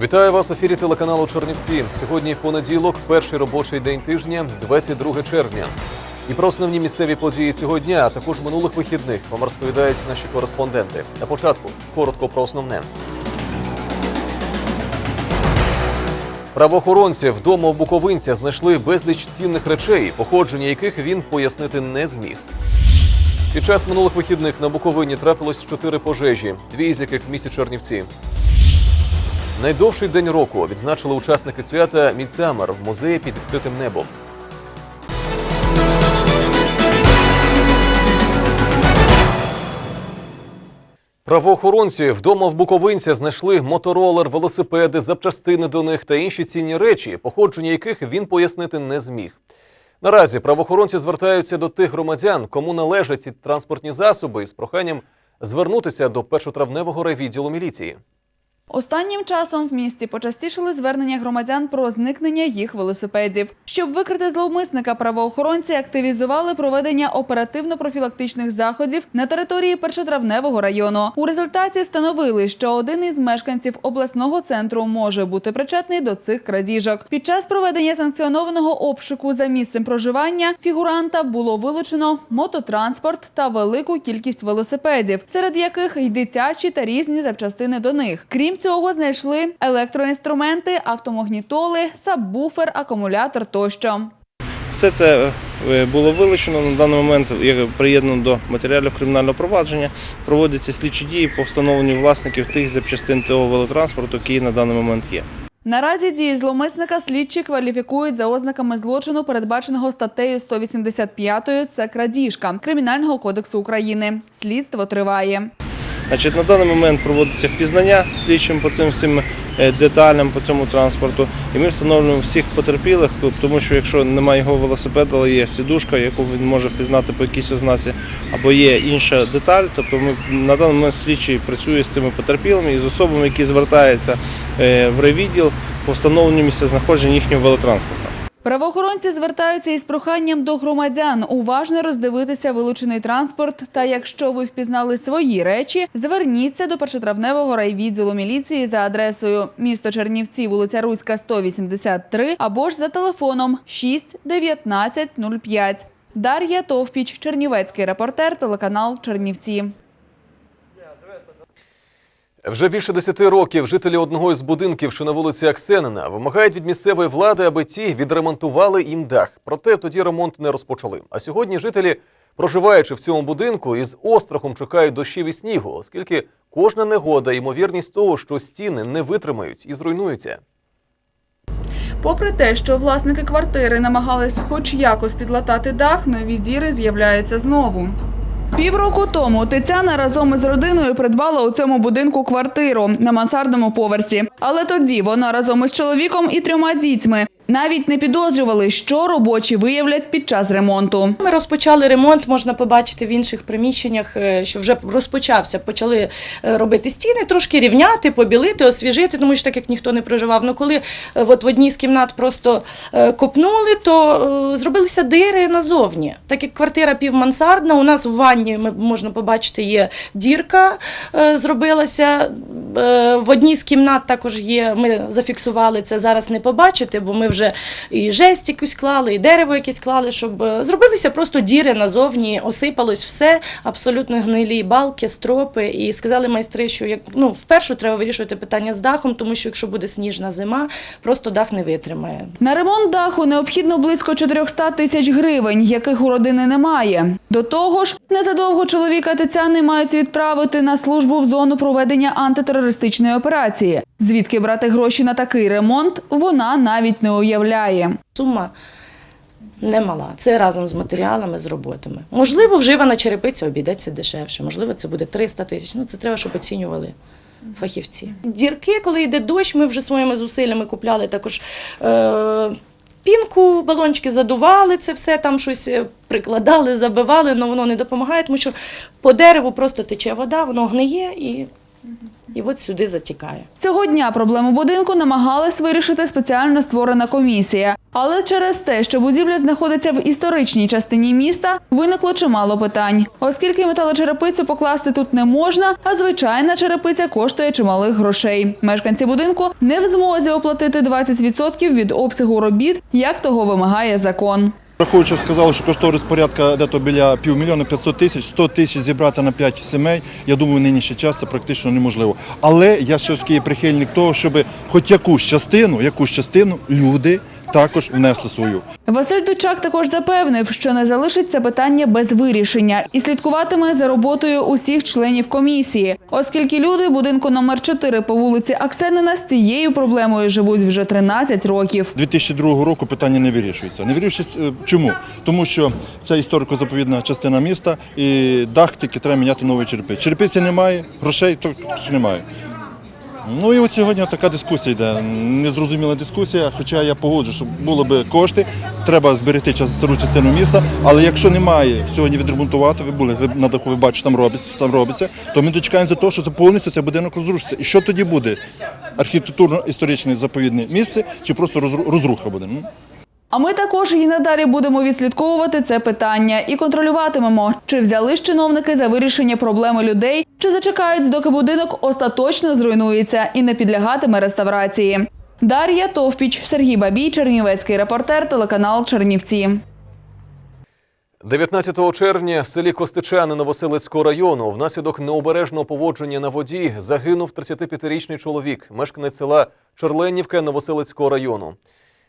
Вітаю вас в ефірі телеканалу Чернівці. Сьогодні понеділок, перший робочий день тижня, 22 червня. І про основні місцеві події цього дня, а також минулих вихідних вам розповідають наші кореспонденти. На початку коротко про основне. Правоохоронці вдома у Буковинця знайшли безліч цінних речей, походження яких він пояснити не зміг. Під час минулих вихідних на Буковині трапилось чотири пожежі, дві з яких в місті Чернівці. Найдовший день року відзначили учасники свята Мідсамер в музеї під відкритим небом. Правоохоронці вдома в Буковинця знайшли моторолер, велосипеди, запчастини до них та інші цінні речі, походження яких він пояснити не зміг. Наразі правоохоронці звертаються до тих громадян, кому належать ці транспортні засоби, із проханням звернутися до першотравневого райвідділу міліції. Останнім часом в місті почастішили звернення громадян про зникнення їх велосипедів. Щоб викрити зловмисника, правоохоронці активізували проведення оперативно-профілактичних заходів на території першотравневого району. У результаті встановили, що один із мешканців обласного центру може бути причетний до цих крадіжок. Під час проведення санкціонованого обшуку за місцем проживання фігуранта було вилучено мототранспорт та велику кількість велосипедів, серед яких й дитячі та різні запчастини до них. Крім цього, знайшли електроінструменти, автомагнітоли, сабвуфер, акумулятор тощо. Все це е, було вилучено. На даний момент є приєднано до матеріалів кримінального провадження. Проводяться слідчі дії по встановленню власників тих запчастин того велотранспорту, які на даний момент є. Наразі дії зловмисника слідчі кваліфікують за ознаками злочину, передбаченого статтею 185 – це крадіжка Кримінального кодексу України. Слідство триває. Значить, на даний момент проводиться впізнання слідчим по цим всім е, деталям по цьому транспорту. І ми встановлюємо всіх потерпілих, тому що якщо немає його велосипеда, але є сідушка, яку він може впізнати по якійсь ознаці, або є інша деталь, тобто ми на даний момент слідчий працює з цими потерпілими і з особами, які звертаються е, в райвідділ по встановленню місця знаходження їхнього велотранспорту. Правоохоронці звертаються із проханням до громадян уважно роздивитися вилучений транспорт. Та якщо ви впізнали свої речі, зверніться до першотравневого райвідділу міліції за адресою місто Чернівці, вулиця Руська, 183 або ж за телефоном 6 19 05. Дар'я Товпіч, Чернівецький репортер, телеканал Чернівці. Вже більше десяти років жителі одного із будинків, що на вулиці Аксенина, вимагають від місцевої влади, аби ті відремонтували їм дах. Проте тоді ремонт не розпочали. А сьогодні жителі, проживаючи в цьому будинку, із острахом чекають дощів і снігу, оскільки кожна негода, ймовірність того, що стіни не витримають і зруйнуються. Попри те, що власники квартири намагались хоч якось підлатати дах, нові діри з'являються знову. Півроку тому Тетяна разом із родиною придбала у цьому будинку квартиру на мансардному поверсі. Але тоді вона разом із чоловіком і трьома дітьми навіть не підозрювали, що робочі виявлять під час ремонту. Ми розпочали ремонт, можна побачити в інших приміщеннях, е, що вже розпочався. Почали е, робити стіни, трошки рівняти, побілити, освіжити, тому що так як ніхто не проживав. Ну коли е, от в одній з кімнат просто копнули, то зробилися дири назовні. Так як квартира півмансардна, у нас в ванні ми можна побачити, є дірка, зробилася. В одній з кімнат також є. Ми зафіксували це зараз не побачити, бо ми вже і жесть якусь клали, і дерево якесь клали, щоб е, зробилися просто діри назовні, осипалось все, абсолютно гнилі балки, стропи. І сказали майстри, що як ну вперше треба вирішувати питання з дахом, тому що якщо буде сніжна зима, просто дах не витримає. На ремонт даху необхідно близько 400 тисяч гривень, яких у родини немає. До того ж, незадовго чоловіка Тетяни мають відправити на службу в зону проведення антитерористичної операції. Звідки брати гроші на такий ремонт, вона навіть не уявляє. Сума немала. Це разом з матеріалами, з роботами. Можливо, вживана черепиця обійдеться дешевше, можливо, це буде 300 тисяч. Ну, це треба, щоб оцінювали. Фахівці. Дірки, коли йде дощ, ми вже своїми зусиллями купляли також е, пінку, балончики задували це все, там щось е, прикладали, забивали, але воно не допомагає, тому що по дереву просто тече вода, воно гниє і, і от сюди затікає. Цього дня проблему будинку намагалась вирішити спеціально створена комісія. Але через те, що будівля знаходиться в історичній частині міста, виникло чимало питань. Оскільки металочерепицю покласти тут не можна, а звичайна черепиця коштує чималих грошей. Мешканці будинку не в змозі оплатити 20% від обсягу робіт, як того вимагає закон. Рахуючи, сказали, що кошторис порядка дето біля півмільйона 500 тисяч, 100 тисяч зібрати на 5 сімей. Я думаю, нинішній час це практично неможливо. Але я ще ж прихильник того, щоб хоч якусь частину, якусь частину люди також внесли свою. Василь Дучак також запевнив, що не залишить це питання без вирішення і слідкуватиме за роботою усіх членів комісії, оскільки люди будинку номер 4 по вулиці Аксенина з цією проблемою живуть вже 13 років. 2002 року питання не вирішується. Не вирішується е, чому? Тому що це історико-заповідна частина міста і дах тільки треба міняти новий черепиць. Черепиці немає, грошей також немає. Ну і от сьогодні така дискусія йде. Незрозуміла дискусія, хоча я погоджу, що було би кошти, треба зберегти стару частину міста. Але якщо немає сьогодні відремонтувати, ви були на даху, ви бачите, там робиться, там робиться, то ми дочекаємося того, що це повністю цей будинок розрушиться. І що тоді буде? Архітектурно-історичне заповідне місце чи просто розруха буде? А ми також і надалі будемо відслідковувати це питання і контролюватимемо, чи взяли чиновники за вирішення проблеми людей, чи зачекають, доки будинок остаточно зруйнується і не підлягатиме реставрації. Дар'я Товпіч, Сергій Бабій, Чернівецький репортер, телеканал Чернівці. 19 червня в селі Костичани Новоселицького району внаслідок необережного поводження на воді загинув 35-річний чоловік, мешканець села Черленівка Новоселицького району.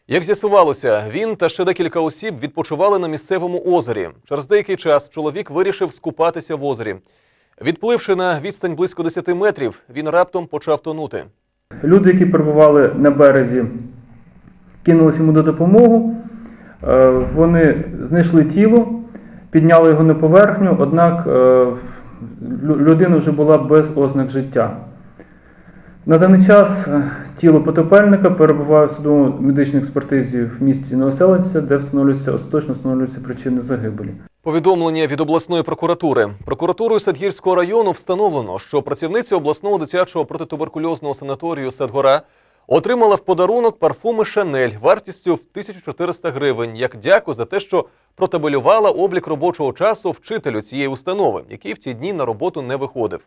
Як з'ясувалося, він та ще декілька осіб відпочивали на місцевому озері. Через деякий час чоловік вирішив скупатися в озері. Відпливши на відстань близько 10 метрів, він раптом почав тонути. Люди, які перебували на березі, кинулися йому до допомогу. Е, Вони знайшли тіло, підняли його на поверхню, однак е, людина вже була без ознак життя. На даний час е, тіло потопельника перебуває в судово медичній експертизі в місті Новоселиця, де встановлюється остаточно встановлюються причини загибелі. Повідомлення від обласної прокуратури. Прокуратурою Садгірського району встановлено, що працівниця обласного дитячого протитуберкульозного санаторію Садгора отримала в подарунок парфуми Шанель вартістю в 1400 гривень як дяку за те, що протабелювала облік робочого часу вчителю цієї установи, який в ті дні на роботу не виходив.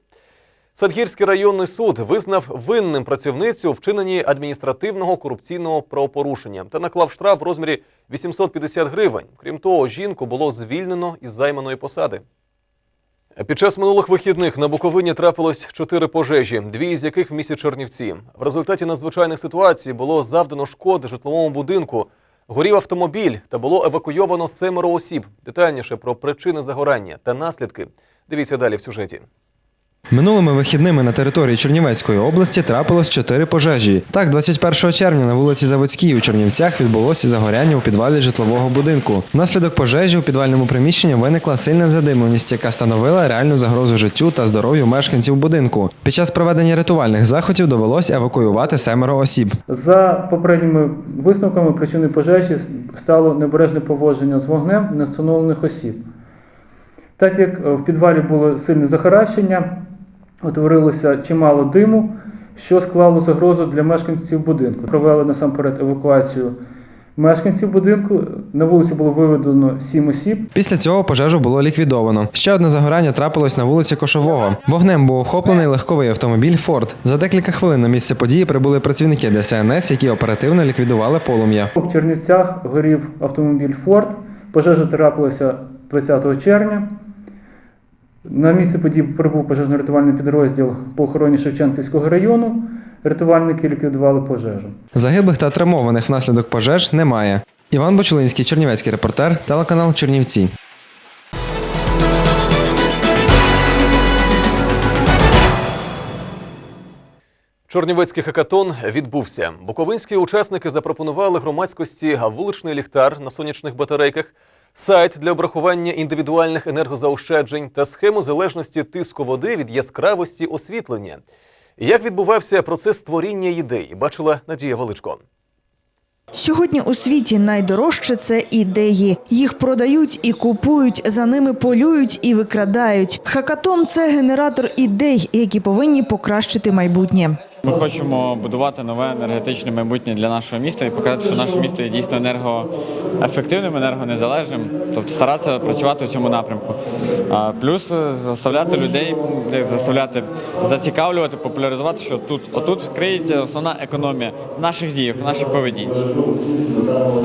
Садгірський районний суд визнав винним працівницю вчиненні адміністративного корупційного правопорушення та наклав штраф в розмірі 850 гривень. Крім того, жінку було звільнено із займаної посади. Під час минулих вихідних на Буковині трапилось чотири пожежі, дві з яких в місті Чернівці. В результаті надзвичайних ситуацій було завдано шкоди житловому будинку, горів автомобіль та було евакуйовано семеро осіб. Детальніше про причини загорання та наслідки. Дивіться далі в сюжеті. Минулими вихідними на території Чернівецької області трапилось чотири пожежі. Так, 21 червня на вулиці Заводській у Чернівцях відбулося загоряння у підвалі житлового будинку. Внаслідок пожежі у підвальному приміщенні виникла сильна задимленість, яка становила реальну загрозу життю та здоров'ю мешканців будинку. Під час проведення рятувальних заходів довелось евакуювати семеро осіб. За попередніми висновками причиною пожежі стало небережне поводження з вогнем невстановлених осіб. Так як е, в підвалі було сильне захаращення, утворилося чимало диму, що склало загрозу для мешканців будинку. Провели насамперед евакуацію мешканців будинку. На вулицю було виведено сім осіб. Після цього пожежу було ліквідовано. Ще одне загорання трапилось на вулиці Кошового. Вогнем був охоплений легковий автомобіль Форд. За декілька хвилин на місце події прибули працівники ДСНС, які оперативно ліквідували полум'я. В Чернівцях горів автомобіль Форд. Пожежа трапилася 20 червня. На місце події прибув пожежно-рятувальний підрозділ по охороні Шевченківського району. Рятувальники ліквідували пожежу. Загиблих та травмованих внаслідок пожеж немає. Іван Бочулинський, Чернівецький репортер, телеканал Чернівці. Чорнівецький хакатон відбувся. Буковинські учасники запропонували громадськості вуличний ліхтар на сонячних батарейках, сайт для обрахування індивідуальних енергозаощаджень та схему залежності тиску води від яскравості освітлення. Як відбувався процес створіння ідей, бачила Надія Величко. Сьогодні у світі найдорожче це ідеї. Їх продають і купують, за ними полюють і викрадають. Хакатон це генератор ідей, які повинні покращити майбутнє. Ми хочемо будувати нове енергетичне майбутнє для нашого міста і показати, що наше місто є дійсно енергоефективним, енергонезалежним, тобто старатися працювати в цьому напрямку. Плюс е, заставляти людей, заставляти зацікавлювати, популяризувати, що тут отут криється основна економія в наших діях, в нашій поведінці.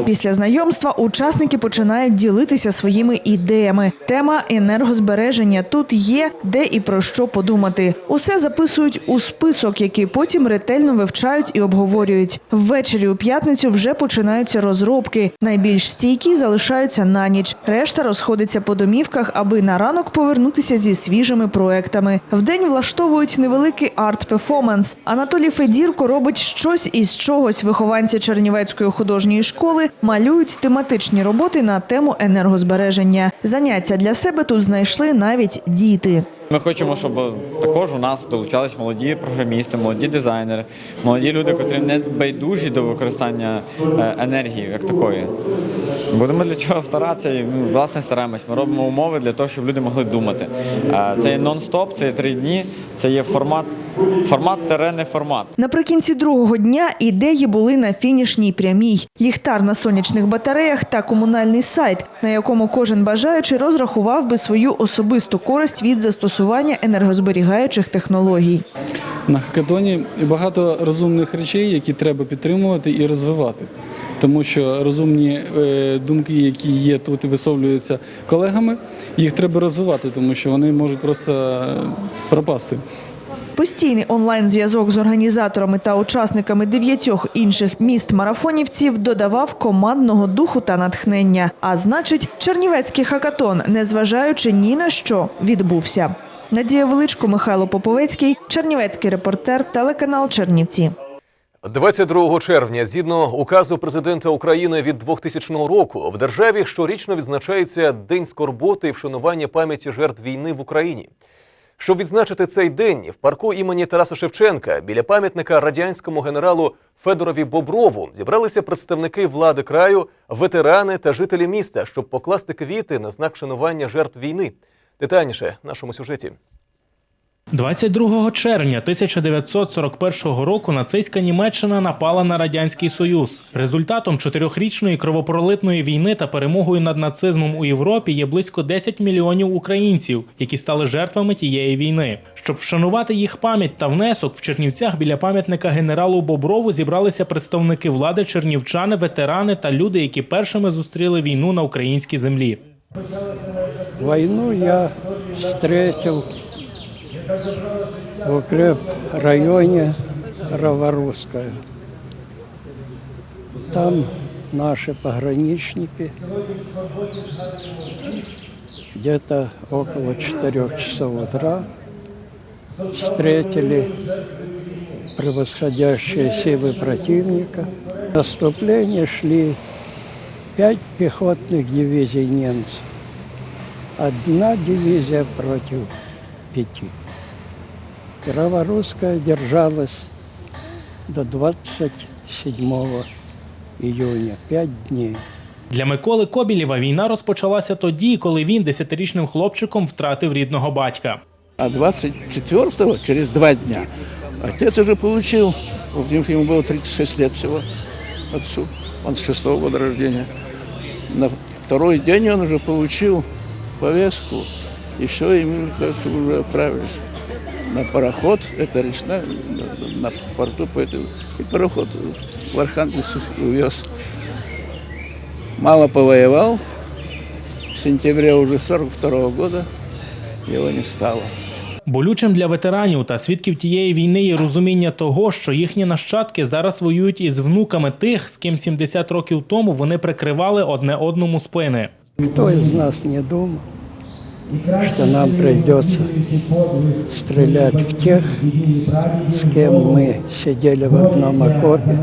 Після знайомства учасники починають ділитися своїми ідеями. Тема енергозбереження тут є, де і про що подумати. Усе записують у список, який потім ретельно вивчають і обговорюють. Ввечері у п'ятницю вже починаються розробки. Найбільш стійкі залишаються на ніч. Решта розходиться по домівках, аби на ранок повернутися зі свіжими проектами. Вдень влаштовують невеликий арт-перформанс. Анатолій Федірко робить щось із чогось. Вихованці Чернівецької художньої школи малюють тематичні роботи на тему енергозбереження. Заняття для себе тут знайшли навіть діти. Ми хочемо, щоб також у нас долучались молоді програмісти, молоді дизайнери, молоді люди, котрі не байдужі до використання е, енергії як такої. Будемо для цього старатися і ну, власне стараємось. Ми робимо умови для того, щоб люди могли думати. Це є нон-стоп, це є три дні, це є формат, формат терене формат. Наприкінці другого дня ідеї були на фінішній прямій: ліхтар на сонячних батареях та комунальний сайт, на якому кожен бажаючий розрахував би свою особисту користь від застосування енергозберігаючих технологій. На хакатоні багато розумних речей, які треба підтримувати і розвивати. Тому що розумні е, думки, які є тут і висловлюються колегами, їх треба розвивати, тому що вони можуть просто е, пропасти. Постійний онлайн-зв'язок з організаторами та учасниками дев'ятьох інших міст марафонівців додавав командного духу та натхнення. А значить, Чернівецький хакатон, незважаючи ні на що, відбувся. Надія Величко, Михайло Поповецький, Чернівецький репортер, телеканал Чернівці. 22 червня, згідно указу президента України від 2000 року, в державі щорічно відзначається День скорботи і вшанування пам'яті жертв війни в Україні. Щоб відзначити цей день, в парку імені Тараса Шевченка біля пам'ятника радянському генералу Федорові Боброву зібралися представники влади краю, ветерани та жителі міста, щоб покласти квіти на знак вшанування жертв війни. Детальніше в нашому сюжеті. 22 червня 1941 року нацистська Німеччина напала на радянський союз. Результатом чотирьохрічної кровопролитної війни та перемогою над нацизмом у Європі є близько 10 мільйонів українців, які стали жертвами тієї війни. Щоб вшанувати їх пам'ять та внесок, в Чернівцях біля пам'ятника генералу Боброву зібралися представники влади, чернівчани, ветерани та люди, які першими зустріли війну на українській землі. Войну я встретил в укреп районе Раворусская. Там наши пограничники где-то около 4 часов утра встретили превосходящие силы противника. Наступление шли пять пехотных дивизий немцев. Одна дивизия против пяти. Кроворусская держалась до 27 июня, пять дней. Для Миколи Кобілєва війна розпочалася тоді, коли він десятирічним хлопчиком втратив рідного батька. А 24-го, через два дня, отец уже получил, вот ему было 36 лет всего, отцу, он с шестого года рождения. На второй день он уже получил повестку, и все, и мы как-то уже отправились на пароход, это речная, на, на порту, поэтому, и пароход в Архангельск увез. Мало повоевал, в сентябре уже 42 -го года его не стало. Болючим для ветеранів та свідків тієї війни є розуміння того, що їхні нащадки зараз воюють із внуками тих, з ким 70 років тому вони прикривали одне одному спини. Кто из нас не думал, что нам придется стрелять в тех, с кем мы сидели в одном окопе,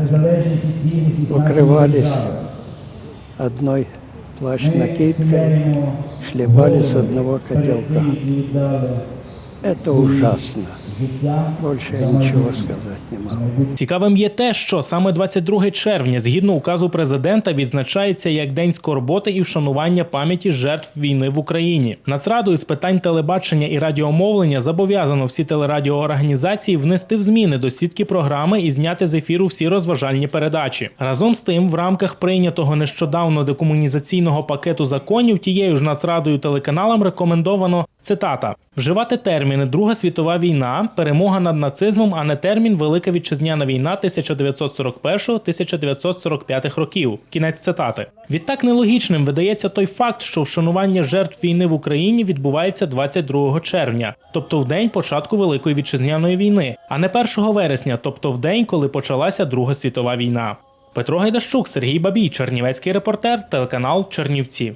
укрывались одной плащ-накидкой, хлебали с одного котелка. Это ужасно. Больше я ничего сказать не могу. Цікавим є те, що саме 22 червня, згідно указу президента, відзначається як День скорботи і вшанування пам'яті жертв війни в Україні. Нацрадою з питань телебачення і радіомовлення зобов'язано всі телерадіоорганізації внести в зміни до сітки програми і зняти з ефіру всі розважальні передачі. Разом з тим, в рамках прийнятого нещодавно декомунізаційного пакету законів тією ж нацрадою телеканалам рекомендовано цитата вживати терміни Друга світова війна, перемога над нацизмом, а не термін Велика вітчизняна війна 1941-1945 років. Кінець цитати. Відтак нелогічним видається той факт, що вшанування жертв війни в Україні відбувається 22 червня, тобто в день початку Великої вітчизняної війни, а не 1 вересня, тобто в день, коли почалася Друга світова війна. Петро Гайдащук, Сергій Бабій, Чернівецький репортер, телеканал Чернівці.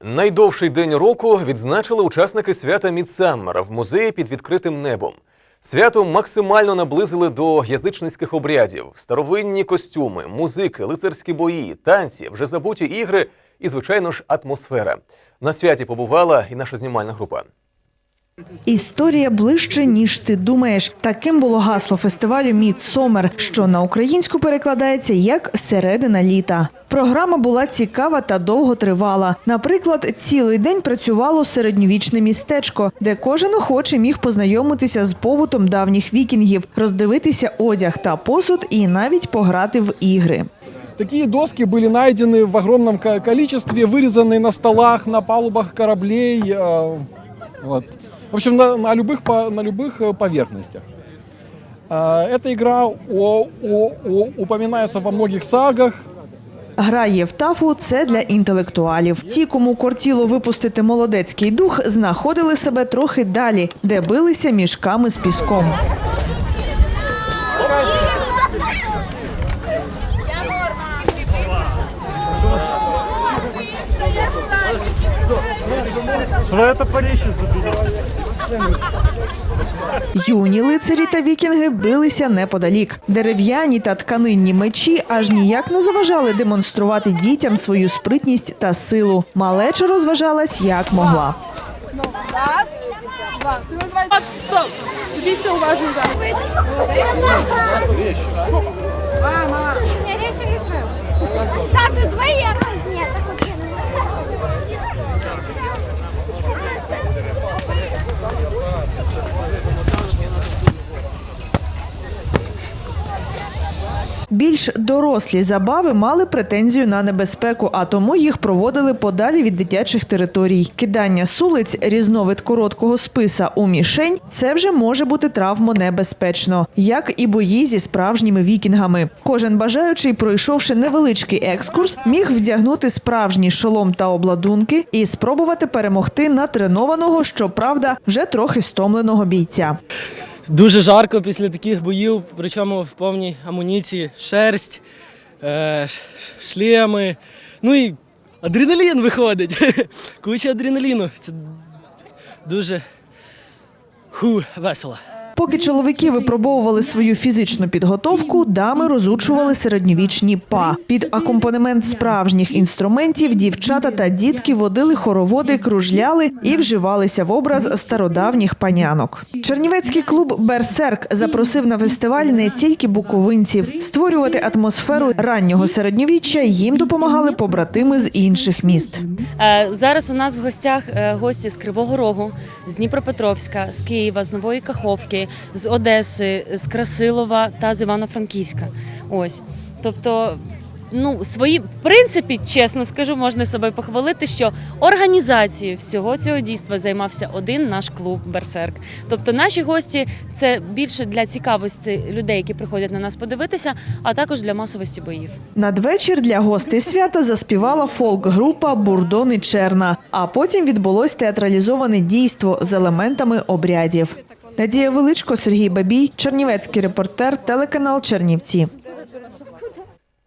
Найдовший день року відзначили учасники свята Мідсаммера в музеї під відкритим небом. Свято максимально наблизили до язичницьких обрядів: старовинні костюми, музики, лицарські бої, танці, вже забуті ігри і, звичайно ж, атмосфера. На святі побувала і наша знімальна група. Історія ближче, ніж ти думаєш. Таким було гасло фестивалю Мідсомер, що на українську перекладається як середина літа. Програма була цікава та довго тривала. Наприклад, цілий день працювало середньовічне містечко, де кожен охоче міг познайомитися з побутом давніх вікінгів, роздивитися одяг та посуд і навіть пограти в ігри. Такие доски были найдены в огромном ко- количестве, вырезанные на столах, на палубах кораблей, э, вот. в общем, на, на любых, по- на любых э, поверхностях. Э, Эта игра о- о- о- упоминается во многих сагах, Гра Євтафу – це для інтелектуалів. Ті, кому кортіло випустити молодецький дух, знаходили себе трохи далі, де билися мішками з піском. Юні лицарі та вікінги билися неподалік. Дерев'яні та тканинні мечі аж ніяк не заважали демонструвати дітям свою спритність та силу. Малеча розважалась як могла. Раз, два. Це називається стоп. Дивіться уважно зараз. Мама. Тату, твоє. Ні, так от я не Більш дорослі забави мали претензію на небезпеку, а тому їх проводили подалі від дитячих територій. Кидання сулиць, різновид короткого списа у мішень це вже може бути травмонебезпечно, як і бої зі справжніми вікінгами. Кожен бажаючий, пройшовши невеличкий екскурс, міг вдягнути справжній шолом та обладунки і спробувати перемогти натренованого, щоправда, вже трохи стомленого бійця. Дуже жарко після таких боїв, причому в повній амуніції, шерсть, е, шлеми. Ну і адреналін виходить. Куча адреналіну. Це дуже ху, весело. Поки чоловіки випробовували свою фізичну підготовку, дами розучували середньовічні па. Під акомпанемент справжніх інструментів дівчата та дітки водили хороводи, кружляли і вживалися в образ стародавніх панянок. Чернівецький клуб Берсерк запросив на фестиваль не тільки буковинців. Створювати атмосферу раннього середньовіччя їм допомагали побратими з інших міст. Е, Зараз у нас в гостях е, гості з Кривого Рогу, з Дніпропетровська, з Києва, з Нової Каховки, з Одеси, з Красилова та з Івано-Франківська. Ось. Тобто, ну, свої, в принципі, чесно скажу, можна себе похвалити, що організацією всього цього дійства займався один наш клуб Берсерк. Тобто наші гості це більше для цікавості людей, які приходять на нас подивитися, а також для масовості боїв. Надвечір для гостей свята заспівала фолк-група Бурдон і Черна. А потім відбулось театралізоване дійство з елементами обрядів. Надія Величко, Сергій Бабій, Чернівецький репортер, телеканал Чернівці.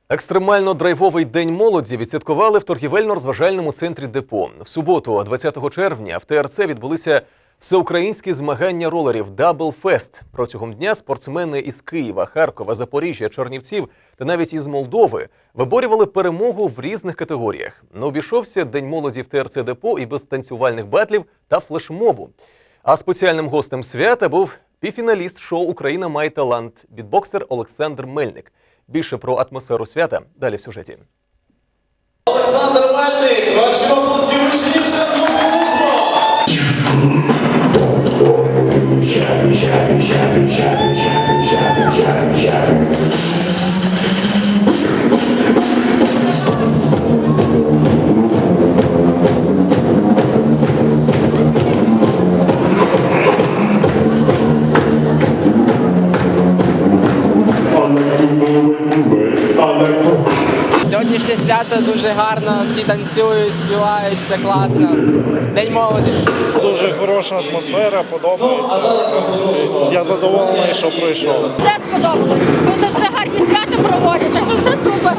Екстремально драйвовий день молоді відсвяткували в торгівельно-розважальному центрі депо. В суботу, 20 червня, в ТРЦ відбулися Всеукраїнські змагання ролерів Дабл Фест. Протягом дня спортсмени із Києва, Харкова, Запоріжжя, Чернівців та навіть із Молдови виборювали перемогу в різних категоріях. Не обійшовся День молоді в ТРЦ Депо і без танцювальних батлів та флешмобу. А спеціальним гостем свята був півфіналіст шоу Україна має талант бітбоксер Олександр Мельник. Більше про атмосферу свята далі в сюжеті. Олександр Мельник, ваші обласки гучніше, Сьогоднішнє свято дуже гарно, всі танцюють, співають, все класно. День молоді. Дуже хороша атмосфера, подобається. Я задоволений, що пройшов. Все сподобалось. Ви завжди гарні свята проводять, так що все супер.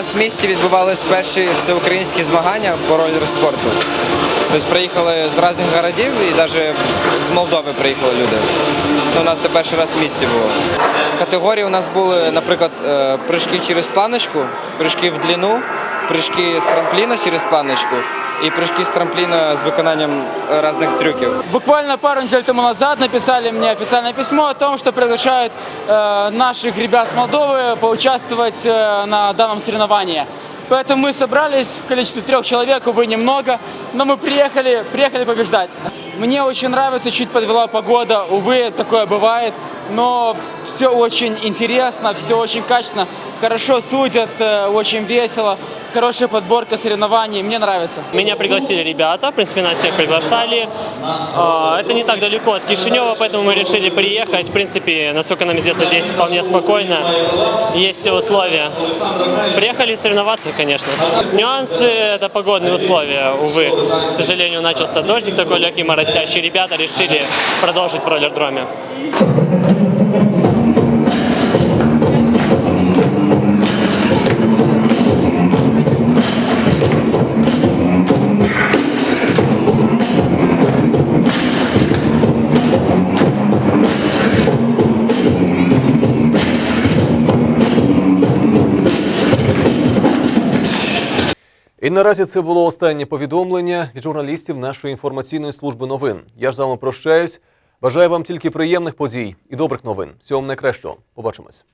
нас в місті відбувалися перші всеукраїнські змагання по ролер-спорту. Тобто приїхали з різних городів і навіть з Молдови приїхали люди. Ну, у нас це перший раз в місті було. Категорії у нас були, наприклад, е, прыжки через планочку, прыжки в длину, прыжки з трампліна через планочку і прыжки з трампліна з виконанням е, різних трюків. Буквально пару недель тому назад написали мне официальное письмо о том, что приглашают э, наших ребят с Молдовы поучаствовать э, на данном соревновании. Поэтому мы собрались в количестве трех человек, увы, немного, но мы приехали, приехали побеждать. Мне очень нравится, чуть подвела погода, увы, такое бывает, Но все очень интересно, все очень качественно, хорошо судят, э, очень весело, хорошая подборка соревнований, мне нравится. Меня пригласили ребята, в принципе, нас всех приглашали. А, Это не так далеко от Кишинева, поэтому мы решили приехать. В принципе, насколько нам известно, здесь вполне спокойно, есть все условия. Приехали соревноваться, конечно. Нюансы – это погодные условия, увы. К сожалению, начался дождик такой легкий, моросящий. Ребята решили продолжить в роллердроме. Наразі це було останнє повідомлення від журналістів нашої інформаційної служби новин. Я ж з вами прощаюсь. Бажаю вам тільки приємних подій і добрих новин. Всього вам найкращого. Побачимось.